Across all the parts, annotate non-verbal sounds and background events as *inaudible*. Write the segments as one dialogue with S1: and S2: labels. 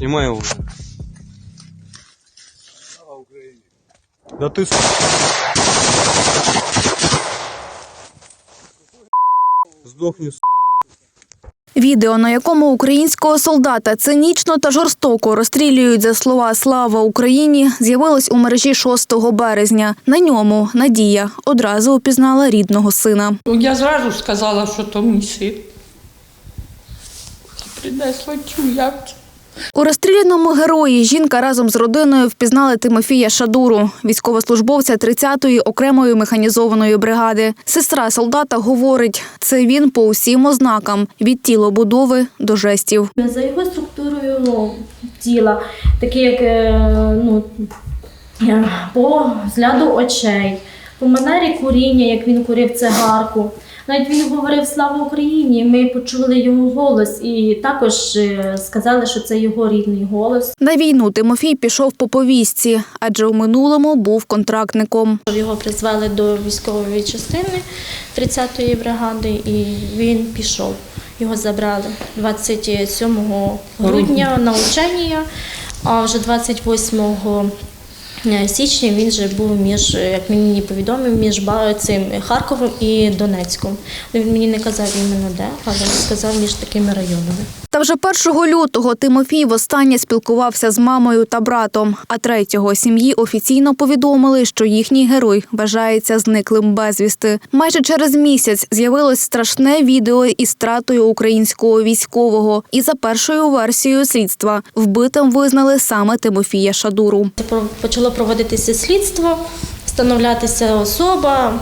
S1: Снимай уже. Да ты с... Сдохни, с***.
S2: Відео, на якому українського солдата цинічно та жорстоко розстрілюють за слова Слава Україні, з'явилось у мережі 6 березня. На ньому Надія одразу упізнала рідного сина.
S3: Ну, Я зразу сказала, що то мій син. Принесла цю явку.
S2: У розстріляному герої жінка разом з родиною впізнали Тимофія Шадуру, військовослужбовця 30-ї окремої механізованої бригади. Сестра солдата говорить, це він по усім ознакам від тілобудови до жестів.
S4: За його структурою ну, тіла, такі як е, ну, по взгляду очей, по манері куріння, як він курив цигарку. Навіть він говорив Слава Україні. Ми почули його голос і також е, сказали, що це його рідний голос.
S2: На війну Тимофій пішов по повістці, адже у минулому був контрактником.
S4: Його призвали до військової частини 30-ї бригади, і він пішов. Його забрали 27 грудня на учення, а вже 28 січня він вже був між, як мені повідомив, між цим Харковом і Донецьком. Він мені не казав іменно де, але сказав між такими районами.
S2: Вже 1 лютого Тимофій востаннє спілкувався з мамою та братом. А 3-го сім'ї офіційно повідомили, що їхній герой вважається зниклим безвісти. Майже через місяць з'явилось страшне відео із стратою українського військового. І за першою версією слідства вбитим визнали саме Тимофія Шадуру.
S4: Почало проводитися слідство, встановлятися особа.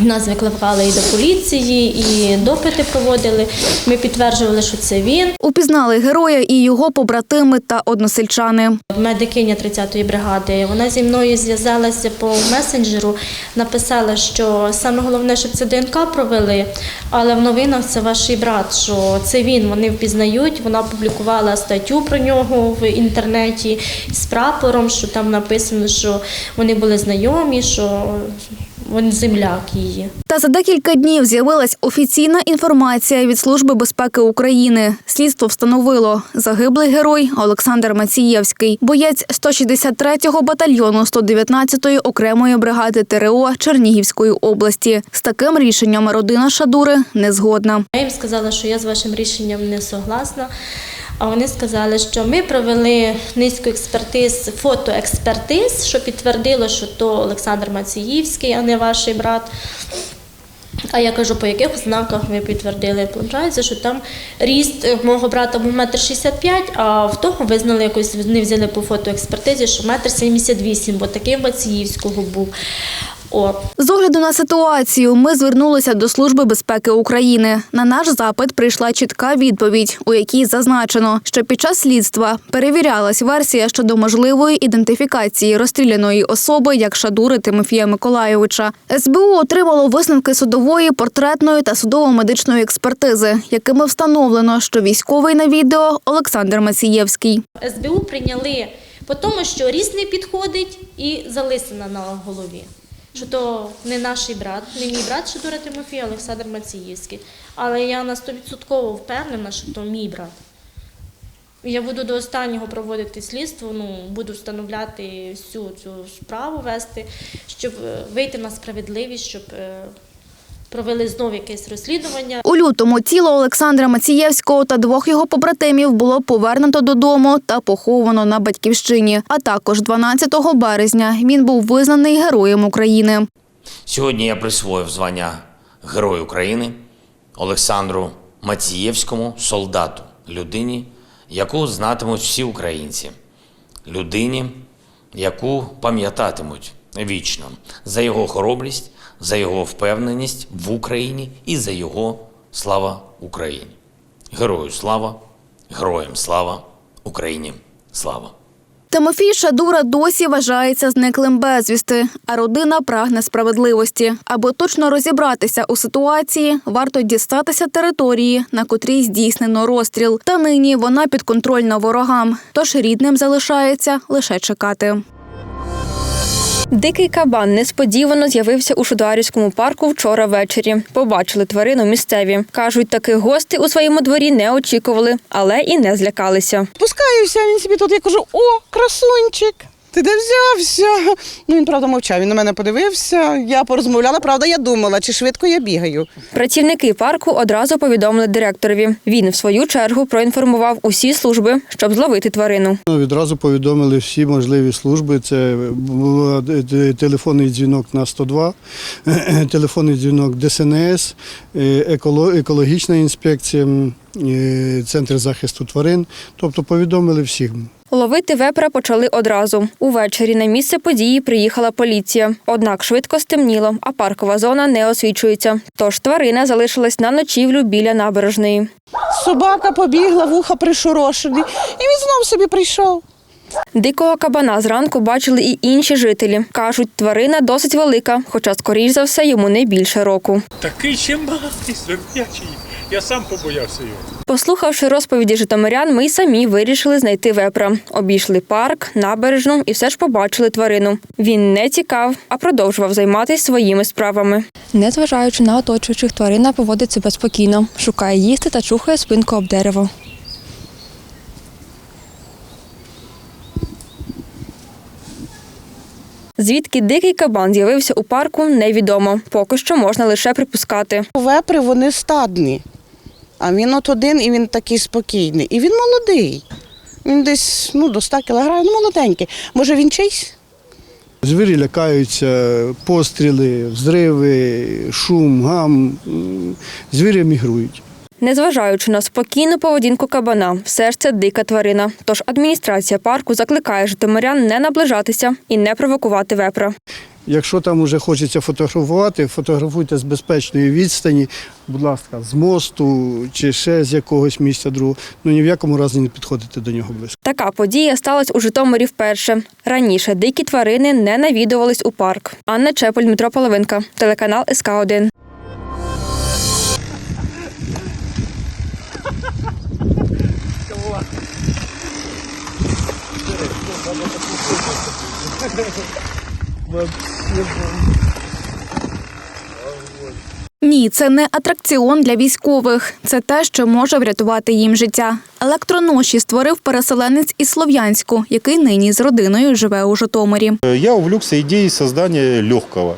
S4: Нас викликали і до поліції, і допити проводили. Ми підтверджували, що це він.
S2: Упізнали героя і його побратими та односельчани.
S4: Медикиня 30-ї бригади. Вона зі мною зв'язалася по месенджеру, написала, що саме головне, щоб це ДНК провели, але в новинах це ваш брат, що це він. Вони впізнають. Вона опублікувала статтю про нього в інтернеті з прапором, що там написано, що вони були знайомі, що він земляк її.
S2: Та за декілька днів з'явилась офіційна інформація від Служби безпеки України. Слідство встановило загиблий герой Олександр Мацієвський, боєць 163-го батальйону 119-ї окремої бригади ТРО Чернігівської області. З таким рішенням родина Шадури не згодна.
S4: Я їм сказала, що я з вашим рішенням не согласна. А вони сказали, що ми провели низку експертиз, фотоекспертиз, що підтвердило, що то Олександр Маціївський, а не ваш брат. А я кажу, по яких ознаках ви підтвердили? Получається, що там ріст мого брата був метр шістдесят п'ять, а в того визнали якось, вони взяли по фотоекспертизі, що метр сімдесят бо такий Маціївського був. О,
S2: З огляду на ситуацію ми звернулися до Служби безпеки України. На наш запит прийшла чітка відповідь, у якій зазначено, що під час слідства перевірялась версія щодо можливої ідентифікації розстріляної особи як Шадури Тимофія Миколайовича. СБУ отримало висновки судової, портретної та судово-медичної експертизи, якими встановлено, що військовий на відео Олександр Мацієвський.
S4: СБУ прийняли по тому, що не підходить і залисина на голові. Що то не наш брат, не мій брат Шадура Тимофій, а Олександр Маціївський. Але я на 100% впевнена, що то мій брат. Я буду до останнього проводити слідство, ну, буду встановляти всю цю справу вести, щоб е, вийти на справедливість, щоб е, провели знову якесь розслідування.
S2: У лютому тіло Олександра Мацієвського та двох його побратимів було повернуто додому та поховано на батьківщині. А також 12 березня він був визнаний героєм України.
S5: Сьогодні я присвоїв звання Герой України Олександру Мацієвському, солдату, людині, яку знатимуть всі українці, людині, яку пам'ятатимуть вічно за його хоробрість, за його впевненість в Україні і за його слава Україні. Герою слава, героям слава, Україні слава!
S2: Тимофій Шадура досі вважається зниклим безвісти, а родина прагне справедливості. Аби точно розібратися у ситуації, варто дістатися території, на котрій здійснено розстріл. Та нині вона підконтрольна ворогам, тож рідним залишається лише чекати.
S6: Дикий кабан несподівано з'явився у Шударівському парку вчора ввечері. Побачили тварину місцеві. Кажуть, таких гостей у своєму дворі не очікували, але і не злякалися.
S7: Пускаюся, він собі тут. Я кажу: о, красунчик! Ти де взявся? Ну він правда мовчав. Він на мене подивився. Я порозмовляла. Правда, я думала, чи швидко я бігаю.
S6: Працівники парку одразу повідомили директорові. Він, в свою чергу, проінформував усі служби, щоб зловити тварину.
S8: Ну, Відразу повідомили всі можливі служби. Це був е, телефонний дзвінок на 102, *clears throat* телефонний дзвінок ДСНС, е, екологічна інспекція, е, Центр захисту тварин. Тобто повідомили всіх.
S6: Ловити вепра почали одразу. Увечері на місце події приїхала поліція. Однак швидко стемніло, а паркова зона не освічується. Тож тварина залишилась на ночівлю біля набережної.
S7: Собака побігла, вуха пришорошені, і він знов собі прийшов.
S6: Дикого кабана зранку бачили і інші жителі. Кажуть, тварина досить велика, хоча, скоріш за все, йому не більше року.
S9: Такий чимбатий, зверхячий. Я сам побоявся його.
S6: Послухавши розповіді житомирян, ми й самі вирішили знайти вепра. Обійшли парк, набережну і все ж побачили тварину. Він не тікав, а продовжував займатися своїми справами. Незважаючи на оточуючих, тварина поводить себе спокійно, шукає їсти та чухає спинку об дерево. Звідки дикий кабан з'явився у парку, невідомо. Поки що можна лише припускати.
S7: Вепри вони стадні. А він от один і він такий спокійний. І він молодий. Він десь ну, до 100 кілограмів, ну молоденький. Може він чийсь?
S8: Звірі лякаються, постріли, взриви, шум, гам. Звірі мігрують.
S6: Незважаючи на спокійну поведінку кабана, все ж це дика тварина. Тож адміністрація парку закликає житомирян не наближатися і не провокувати вепра.
S8: Якщо там уже хочеться фотографувати, фотографуйте з безпечної відстані, будь ласка, з мосту чи ще з якогось місця другого. Ну ні в якому разі не підходите до нього близько.
S6: Така подія сталася у Житомирі вперше. Раніше дикі тварини не навідувались у парк. Анна Чепель, Дмитро Половинка, телеканал СК 1
S2: Ні, це не атракціон для військових. Це те, що може врятувати їм життя. Електроноші створив переселенець із Слов'янську, який нині з родиною живе у Житомирі.
S10: Я увлекся идеей создания легкого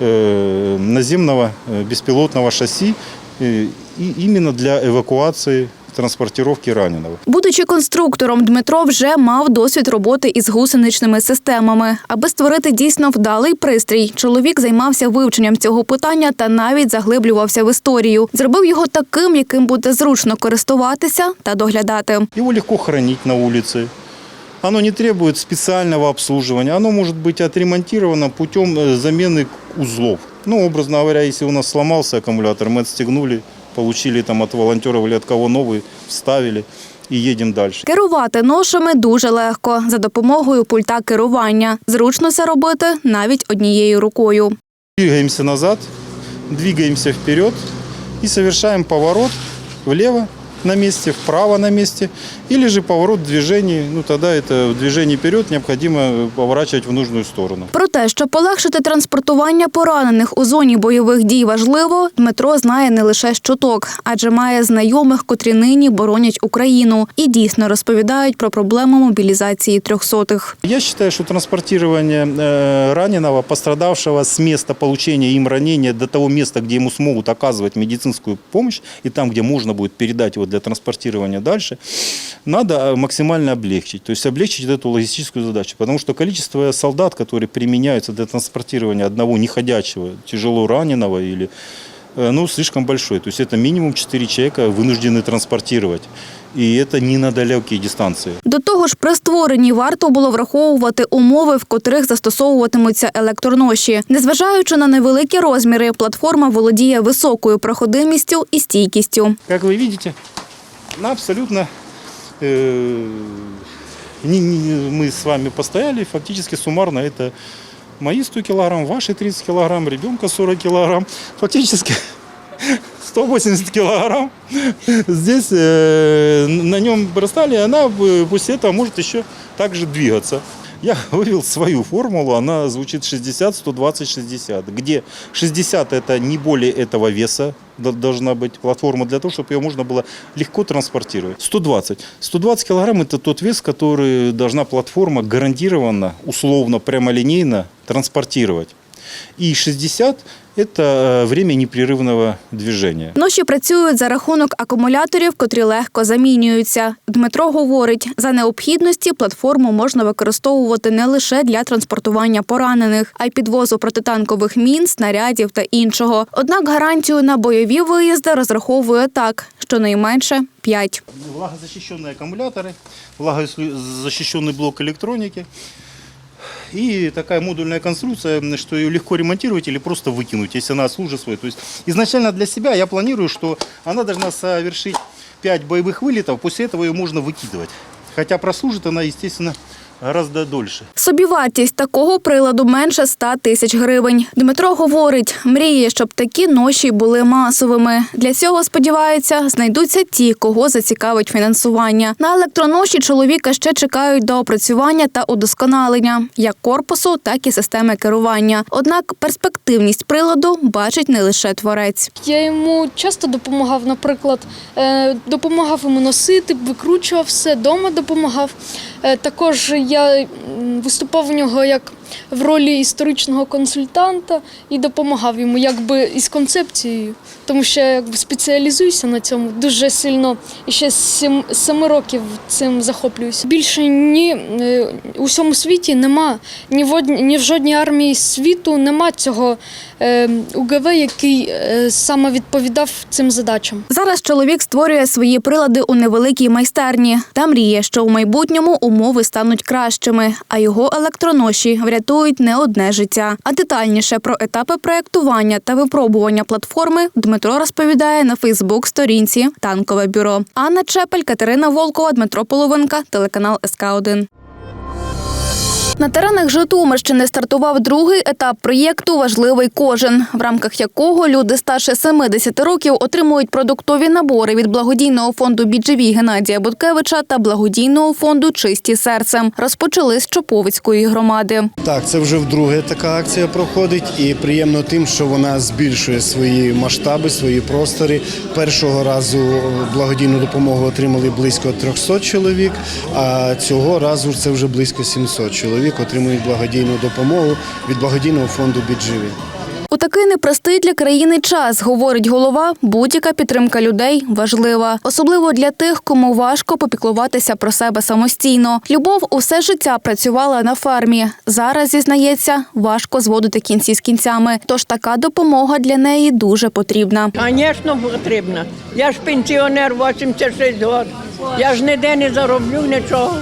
S10: э, наземного э, беспилотного шасси э, и именно для эвакуации, транспортировки раненого.
S2: Будучи конструктором, Дмитро вже мав досвід роботи із гусеничними системами. Аби створити дійсно вдалий пристрій, чоловік займався вивченням цього питання та навіть заглиблювався в історію. Зробив його таким, яким буде зручно користуватися та доглядати.
S10: Его легко хранить на улице. Оно не требует специального обслуживания. Оно может быть отремонтировано путем э, замены узлов. Ну, образно говоря, если у нас сломался аккумулятор, мы отстегнули, получили там от волонтеров или от кого новый, вставили І їдемо далі.
S2: Керувати ношами дуже легко за допомогою пульта керування. Зручно це робити навіть однією рукою.
S10: Двигаємося назад, двигаємося вперед і завершаємо поворот влево на месте, вправо на месте, или же поворот в движении, ну тогда это в движении вперед необходимо поворачивать в нужную сторону.
S2: Про те, що полегшити транспортування поранених у зоні бойових дій важливо, Дмитро знає не лише з чуток, адже має знайомих, котрі нині боронять Україну і дійсно розповідають про проблему мобілізації трьохсотих.
S10: Я считаю, что транспортирование э, раненого, пострадавшего с места получения им ранения до того места, где ему смогут оказывать медицинскую помощь, и там, где можно будет передать его для транспортирования дальше, надо э, максимально облегчить. То есть облегчить эту логистическую задачу. Потому что количество солдат, которые применяются для транспортирования одного неходячего, тяжело раненого или э, ну, слишком большой. То есть это минимум 4 человека вынуждены транспортировать. И это не на далекие дистанции.
S2: До того ж, при створенні варто було враховувати умови, в котрих застосовуватимуться електроноші. Незважаючи на невеликі розміри, платформа володіє високою проходимістю і стійкістю.
S10: Как вы видите, она абсолютно... э, не- не- мы с вами постояли, фактически суммарно это мои 100 килограмм, ваши 30 килограмм, ребенка 40 килограмм. Фактически 180 килограмм. Здесь э, на нем бросали, она э, после этого может еще также двигаться. Я *laughs* вывел свою формулу, она звучит 60, 120, 60, где 60 это не более этого веса до- должна быть платформа для того, чтобы ее можно было легко транспортировать. 120. 120 килограмм это тот вес, который должна платформа гарантированно, условно, прямолинейно транспортировать. И 60 это э, время непрерывного движения.
S2: Ноші працюють за рахунок акумуляторів, котрі легко замінюються. Дмитро говорить, за необхідності платформу можна використовувати не лише для транспортування поранених, а й підвозу протитанкових мін, снарядів та іншого. Однак гарантію на бойові виїзди розраховує так, щонайменше 5.
S10: Влагозащищенные аккумуляторы, влагозащищенный блок электроники и такая модульная конструкция, что ее легко ремонтировать или просто выкинуть, если она служит свой. То есть изначально для себя я планирую, что она должна совершить 5 боевых вылетов, после этого ее можно выкидывать. Хотя прослужит она, естественно, гораздо дольше.
S2: Собівартість такого приладу менше 100 тисяч гривень. Дмитро говорить, мріє, щоб такі ноші були масовими. Для цього сподівається, знайдуться ті, кого зацікавить фінансування. На електроноші чоловіка ще чекають до опрацювання та удосконалення як корпусу, так і системи керування. Однак перспективність приладу бачить не лише творець.
S11: Я йому часто допомагав, наприклад, е, допомагав йому носити, викручував все, вдома допомагав. Е, Також я виступав у нього як в ролі історичного консультанта і допомагав йому якби із концепцією, тому що я якби спеціалізуюся на цьому дуже сильно і ще з семи років цим захоплююся. Більше ні е, у всьому світі нема ні в одній, ні в жодній армії світу нема цього е, УГВ, який е, саме відповідав цим задачам.
S2: Зараз чоловік створює свої прилади у невеликій майстерні та мріє, що у майбутньому умови стануть кращими, а його електроноші врятують не одне життя. А детальніше про етапи проектування та випробування платформи Дмитро розповідає на Фейсбук-сторінці Танкове бюро. Анна Чепель, Катерина Волкова, Дмитро Половинка, телеканал СК 1 на теренах Житомирщини стартував другий етап проєкту Важливий кожен, в рамках якого люди старше 70 років отримують продуктові набори від благодійного фонду «Біджеві» Геннадія Буткевича та благодійного фонду Чисті серцем. Розпочали з Чоповицької громади.
S12: Так, це вже вдруге така акція проходить, і приємно тим, що вона збільшує свої масштаби, свої простори. Першого разу благодійну допомогу отримали близько 300 чоловік, а цього разу це вже близько 700 чоловік отримують благодійну допомогу від благодійного фонду «Бідживі».
S2: У такий непростий для країни час, говорить голова, будь-яка підтримка людей важлива, особливо для тих, кому важко попіклуватися про себе самостійно. Любов усе життя працювала на фермі. Зараз зізнається, важко зводити кінці з кінцями. Тож така допомога для неї дуже потрібна.
S3: Звісно, потрібно. Я ж пенсіонер 86 років. Я ж ніде не зароблю нічого.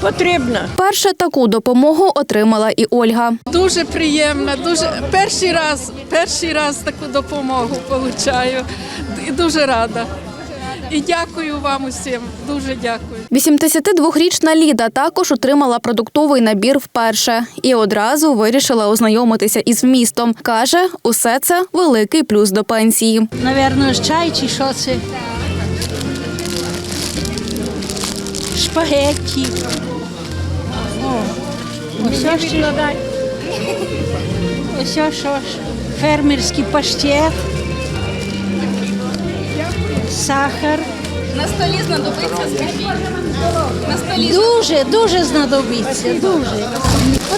S3: Потрібно.
S2: Перше таку допомогу отримала і Ольга.
S3: Дуже приємно, дуже перший раз, перший раз таку допомогу отримую. І дуже рада. І дякую вам усім. Дуже дякую.
S2: 82-річна Ліда також отримала продуктовий набір вперше і одразу вирішила ознайомитися із вмістом. Каже, усе це великий плюс до пенсії.
S3: Наверно, чай чи що це? Шпагетті. Ось що, ось що ж, фермерський паштет, сахар.
S2: На столі знадобиться скажіть. На столі
S3: Дуже, дуже знадобиться, дуже.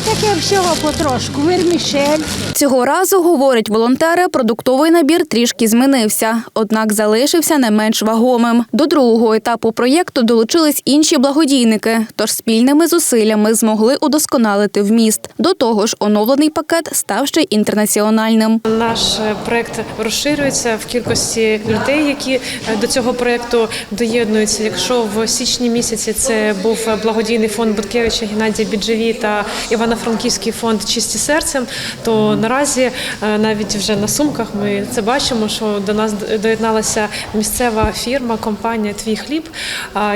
S3: Отаке всього потрошку. Вермішель.
S2: цього разу говорить волонтери. Продуктовий набір трішки змінився, однак залишився не менш вагомим. До другого етапу проєкту долучились інші благодійники, тож спільними зусиллями змогли удосконалити вміст. До того ж, оновлений пакет став ще інтернаціональним.
S13: Наш проект розширюється в кількості людей, які до цього проекту доєднуються. Якщо в січні місяці це був благодійний фонд Буткевича Геннадія Біджеві та Івано-Франківський фонд Чисті серцем, то наразі е, навіть вже на сумках ми це бачимо, що до нас доєдналася місцева фірма, компанія Твій хліб.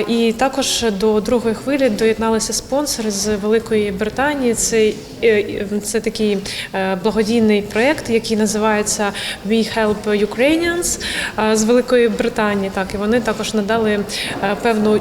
S13: І також до другої хвилі доєдналися спонсори з Великої Британії. Це, е, це такий е, благодійний проєкт, який називається We Help Ukrainians з Великої Британії. Так, і вони також надали певну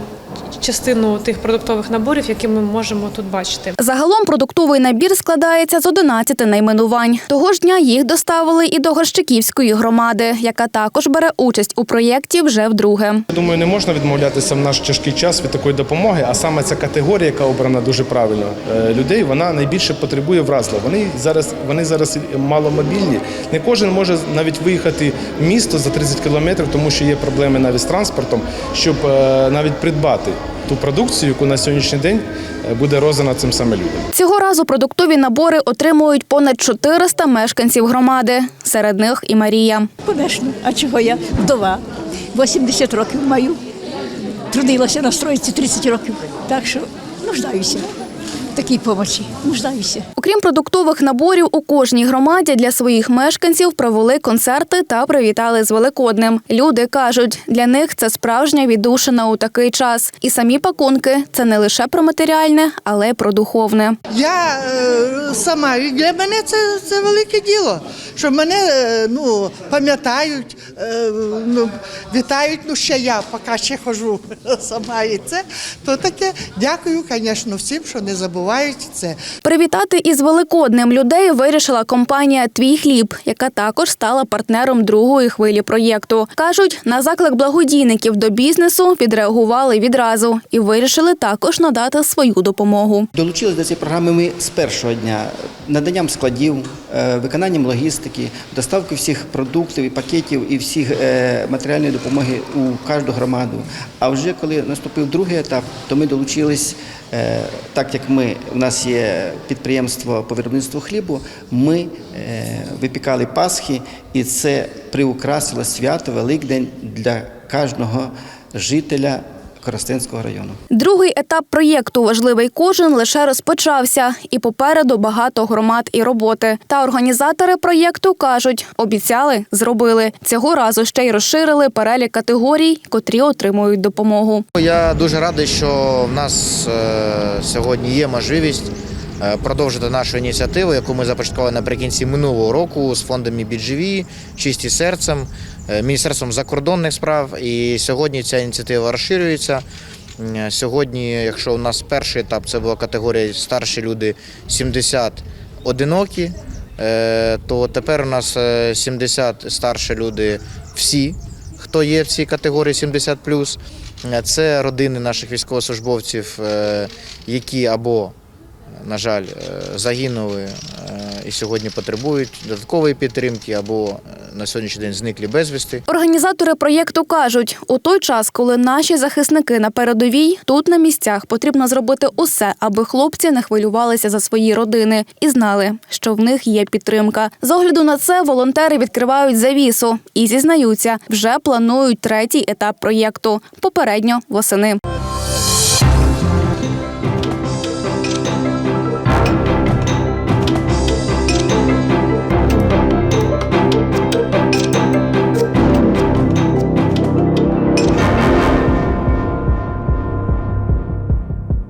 S13: частину тих продуктових наборів, які ми можемо тут бачити.
S2: Загалом продуктовий набір складається з 11 найменувань. Того ж дня їх доставили і до Горщиківської громади, яка також бере участь у проєкті вже вдруге.
S14: Думаю, не можна відмовлятися в наш тяжкий час від такої допомоги. А саме ця категорія, яка обрана дуже правильно е, людей, вона найбільше потребує вразла. Вони зараз вони зараз маломобільні. Не кожен може навіть виїхати в місто за 30 кілометрів, тому що є проблеми навіть з транспортом, щоб е, навіть придбати ту продукцію, яку на сьогоднішній день е, буде роздана цим саме людям.
S2: Цього разу продуктові набори отримують понад 400 мешканців громади. Серед них і Марія.
S15: Конечно. А чого я? Вдова. 80 років маю. Трудилася на стройці 30 років. Так що нуждаюся такій помочі. Нуждаюся.
S2: Окрім продуктових наборів, у кожній громаді для своїх мешканців провели концерти та привітали з Великоднем. Люди кажуть, для них це справжня віддушина у такий час. І самі пакунки це не лише про матеріальне, але й про духовне.
S16: Я е, сама для мене це, це велике діло, що мене е, ну, пам'ятають, е, ну, вітають. Ну ще я поки ще хожу *laughs* сама і це. То таке дякую, звісно, всім, що не забувають це.
S2: Привітати із Великоднем людей вирішила компанія Твій хліб, яка також стала партнером другої хвилі проєкту. кажуть, на заклик благодійників до бізнесу відреагували відразу і вирішили також надати свою допомогу.
S17: Долучились до цієї програми ми з першого дня наданням складів, е, виконанням логістики, доставки всіх продуктів і пакетів і всіх е, матеріальної допомоги у кожну громаду. А вже коли наступив другий етап, то ми долучились, так як ми у нас є підприємство по виробництву хлібу, ми е, випікали Пасхи, і це приукрасило свято Великдень для кожного жителя Коростенського району.
S2: Другий етап проєкту Важливий кожен лише розпочався, і попереду багато громад і роботи. Та організатори проєкту кажуть, обіцяли, зробили. Цього разу ще й розширили перелік категорій, котрі отримують допомогу.
S18: Я дуже радий, що в нас е, сьогодні є можливість продовжити нашу ініціативу, яку ми започаткували наприкінці минулого року з фондом BGV, чисті серцем, е, Міністерством закордонних справ. І сьогодні ця ініціатива розширюється. Сьогодні, якщо у нас перший етап це була категорія старші люди 70 одинокі, е, то тепер у нас е, 70 старші люди всі, хто є в цій категорії 70 Це родини наших військовослужбовців, е, які або, на жаль, е, загинули е, і сьогодні потребують додаткової підтримки, або е, на сьогоднішній день зниклі безвісти.
S2: Організатори проєкту кажуть, у той час, коли наші захисники на передовій, тут на місцях потрібно зробити усе, аби хлопці не хвилювалися за свої родини і знали, що в них є підтримка. З огляду на це волонтери відкривають завісу і зізнаються, вже планують третій етап проєкту попередньо восени.